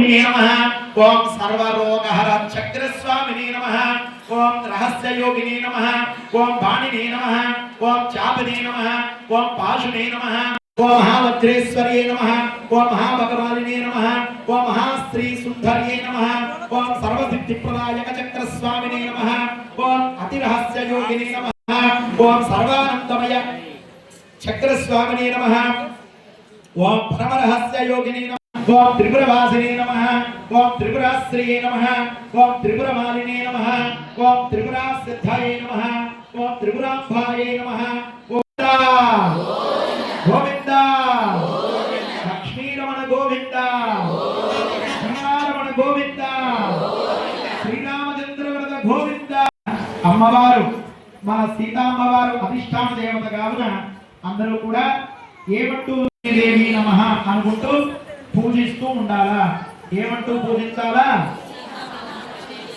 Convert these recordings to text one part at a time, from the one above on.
స్వరూపిణే నమ ఓం సర్వరోగహర చక్రస్వామినే నమ ఓం రహస్యయోగినే నమ ఓం బాణినే నమ ఓం చాపినే నమ ఓం పాశునే నమ ఓ మహావజ్రేశ్వర్యే నమ ఓ మహాభగవాలినే నమ ఓ మహాస్త్రీ సుందర్యే నమ ఓం సర్వసిద్ధిప్రదాయక చక్రస్వామినే నమ ఓం అతిరహస్యయోగినే నమ ఓం సర్వానందమయ చక్రస్వామినే నమ ఓం పరమరహస్య యోగిని నమ ఓం త్రిపురవాసిని నమ. ఓం త్రిపురాశ్రయే నమ. ఓం త్రిపురమాలినే నమ. ఓం త్రిపురాసిద్ధాయ నమ. ఓం త్రిపురాంబాయే నమ. గోవింద. లక్ష్మీరమణ గోవింద. శ్రీరామణ గోవింద. శ్రీరామచంద్ర వరద గోవింద. అమ్మవారు మన సీతామ్మవారు అధిష్టాన దేవత కావున అందరూ కూడా ఏమంటూ దేవి నమ అనుకుంటూ పూజిస్తూ ఉండాలా? ఏమంటూ పూజించాలా?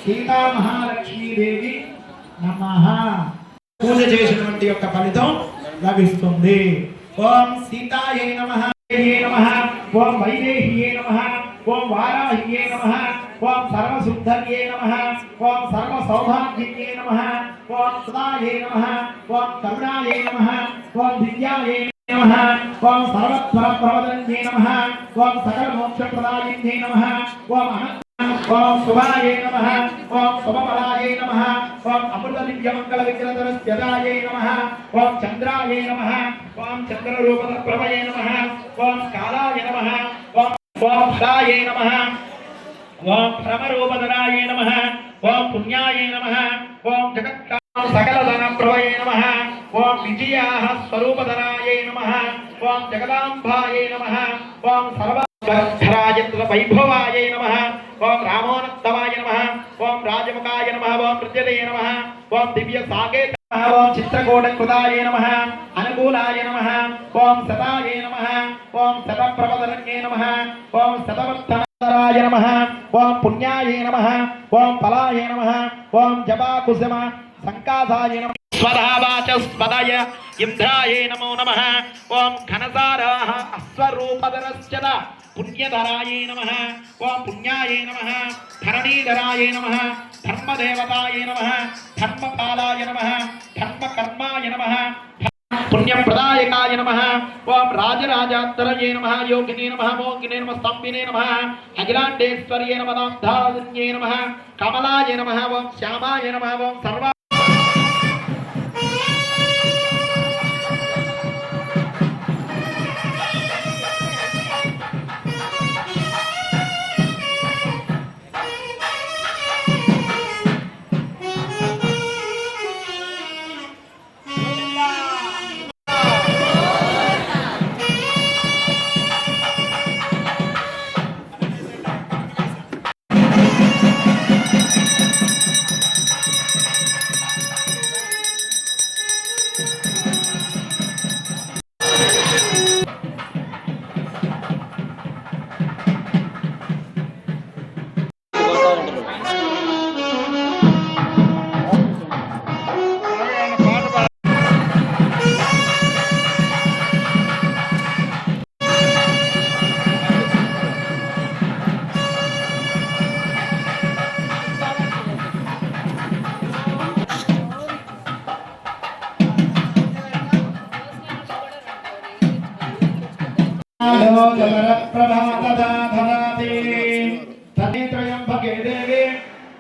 సీతా మహాలక్ష్మీదేవి నమ. పూజ చేసినటువంటి యొక్క ఫలితం లభిస్తుంది. ఓం సీతాయే నమ నమ ఓం వైదేహియే నమ ఓం వారాహియే నమ ఓం సర్వశుద్ధర్యే నమ ఓం సర్వ సౌభాగ్యే నమ ఓం సదాయే నమ ఓం కరుణాయే నమ ఓం దివ్యాయే నమ ఓం సర్వత్వర ప్రవదన్యే నమ ఓం సకల మోక్ష ప్రదాయిన్యే నమ ఓం అనంత ఓం శుభాయే నమ ఓం శుభఫలాయే నమ ఓం అమృత దివ్య మంగళ విగ్రహధర స్థిరాయే నమ ఓం చంద్రాయే నమ ఓం చంద్ర రూపద ప్రభయే నమ ఓం కాలాయ నమ ఓం ఓం ఫలాయే నమ ఓం భ్రమరూపధరాయే నమ ఓం పుణ్యాయే నమ ఓం జగత్ సకలధన ప్రభయే నమ ఓం విజయా స్వరూపధరాయే నమ ఓం జగదాంబాయే నమ ఓం సర్వధరాయ వైభవాయే నమ ఓం రామోనత్తమాయ నమ ఓం రాజముఖాయ నమ ఓం మృత్యదే నమ ఓం దివ్య సాగే ఓం చిత్రకూట కృతాయ నమ అనుకూలాయ నమ ఓం సదాయ నమ ఓం శతప్రవదరణ్యే నమ ఓం శతవర్ధనరాయ నమ ఓం పుణ్యాయ నమ ఓం ఫలాయ నమ ఓం జపాకుశమ సంకాసాయ నమ స్వధావాచస్పదయ ఇంద్రాయే నమో నమ ఓం ఘనసారా అశ్వరూపధరశ్చద పుణ్యధరాయే నమ ఓం పుణ్యాయే నమ ధరణీధరాయే నమ ధర్మదేవతాయ నమ ధర్మపాలాయ నమ ధర్మకర్మాయ నమ పుణ్యప్రదాయకాయ నమ ఓం రాజరాజాంతరయే నమ యోగినే నమ మోగినే నమ స్తంభినే నమ అఖిలాండేశ్వర్యే నమ దాంధారణ్యే నమ కమలాయ నమ ఓం శ్యామాయ నమ ఓం సర్వ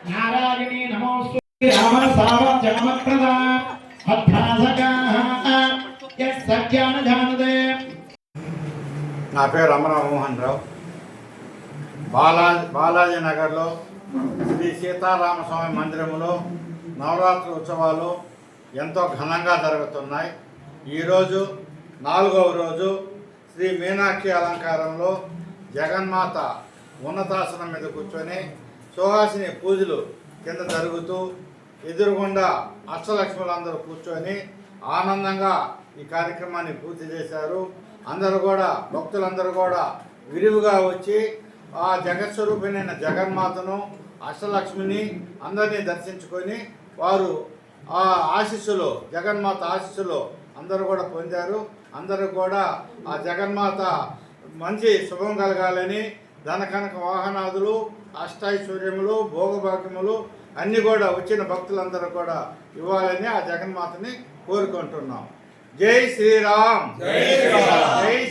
నారాయణీ నమోస్తు రామ సావజనమప్రదా అభ్యాసకాః నా పేరు అమర మోహన్ రావు. బాలా బాలాజీ నగర్లో శ్రీ సీతారామస్వామి మందిరములో నవరాత్రి ఉత్సవాలు ఎంతో ఘనంగా జరుగుతున్నాయి. ఈరోజు నాలుగవ రోజు శ్రీ మీనాక్షి అలంకారంలో జగన్మాత ఉన్నతాసనం మీద కూర్చొని సుహాసిని పూజలు కింద జరుగుతూ ఎదురుగుండా అష్టలక్ష్ములందరూ కూర్చొని ఆనందంగా ఈ కార్యక్రమాన్ని పూర్తి చేశారు. అందరూ కూడా భక్తులందరూ కూడా విరివిగా వచ్చి ఆ జగత్స్వరూపిణైన జగన్మాతను అష్టలక్ష్మిని అందరినీ దర్శించుకొని వారు ఆ ఆశీస్సులు జగన్మాత ఆశీస్సులు అందరూ కూడా పొందారు. అందరూ కూడా ఆ జగన్మాత మంచి శుభం కలగాలని ధనకనక వాహనాదులు అష్టైశ్వర్యములు భోగభాగ్యములు అన్నీ కూడా వచ్చిన భక్తులందరూ కూడా ఇవ్వాలని ఆ జగన్మాతని కోరుకుంటున్నాం. జై శ్రీరామ్. జై